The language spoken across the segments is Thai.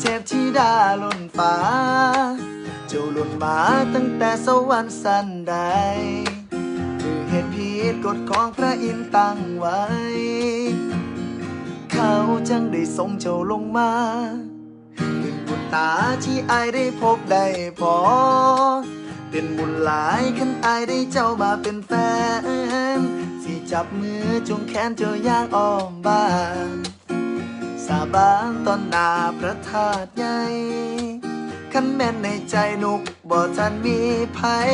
เทพธิดาล้นฟ้า เจ้าล่นมาตั้งแต่สวรรค์สันใดคือเหตุผิดกฎของพระอินทร์ตั้งไว้ เขาจังได้ส่งเจ้าลงมาเป็นบุญตาที่อายได้พบได้พอ เป็นบุญหลายขันอายได้เจ้ามาเป็นแฟน สิจับมือจงแขนเจ้าย่างอ้อมบ้านาบานตอนหน้าพระธาตุใหญ่ขันแม่นในใจนุกบ่ทันมีภัย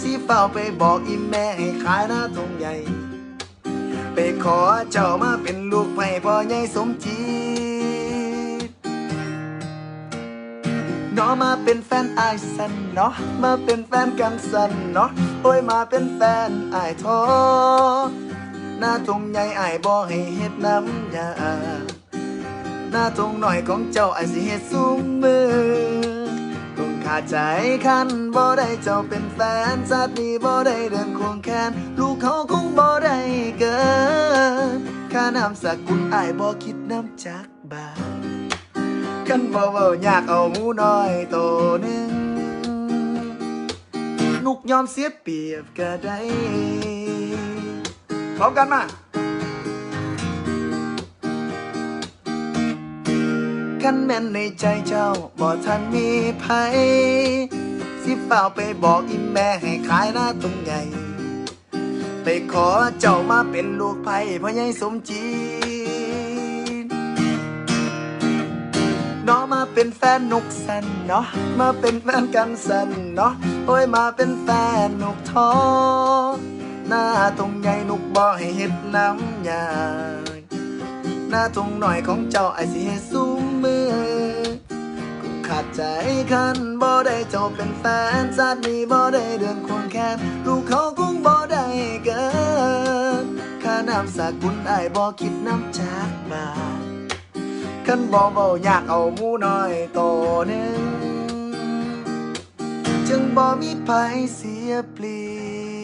สิเฝ้าไปบอกอีแม่ให้ขายหน้าตรงใหญ่ ไปขอเจ้ามาเป็นลูกไม่พ่อใหญ่สมจีดเนาะมาเป็นแฟนไอสันเนาะมาเป็นแฟนกันสันเนาะโอ้ยมาเป็นแฟนไอทอหน้าตรงใหญ่ไอายบ่ให้เฮ็ดน้ำยา หน้าตรงหน่อยของเจ้าไอายสิเฮ็ดสูงมือคงขาดใจคันบ่ได้เจ้าเป็นแฟนชาตินี้บ่ได้เดินควงแขนลูกเขาคงบ่ได้เกินค่านามสกุลอายบ่คิดน้ำจักบาทคันบ่เว้าอยากเอาหมูน้อยโตหนึงนุกยอมเสียเปรียบก็ได้พร้อมกันมา คันแม่นในใจเจ้าบ่ทันมีภัยสิเฝ้าไปบอกอีแม่ให้ขายหน้าตรงใหญ่ ไปขอเจ้ามาเป็นลูกไผ่พ่อใหญ่สมจีนเนาะมาเป็นแฟนนกสันเนาะมาเป็นแฟนกันสันเนาะโอ้ยมาเป็นแฟนนกทอหน้าตรงใหญ่นกบ่ให้เฮ็ดน้ำยาหน้าตรงหน่อยของเจ้าไอสิให้สูงมือกูขาด ใจคันบ่ได้เจ้าเป็นแฟนชาตินี้บ่ได้เดือนควงแขนลูกเขาคงบ่ได้เกินค่านามสกุลไอายบ่คิดน้ำจากบาทคันบ่เบาอยากเอาหมูน้อยโตหนึ่งจึงบ่มีภัยเสียเปรีย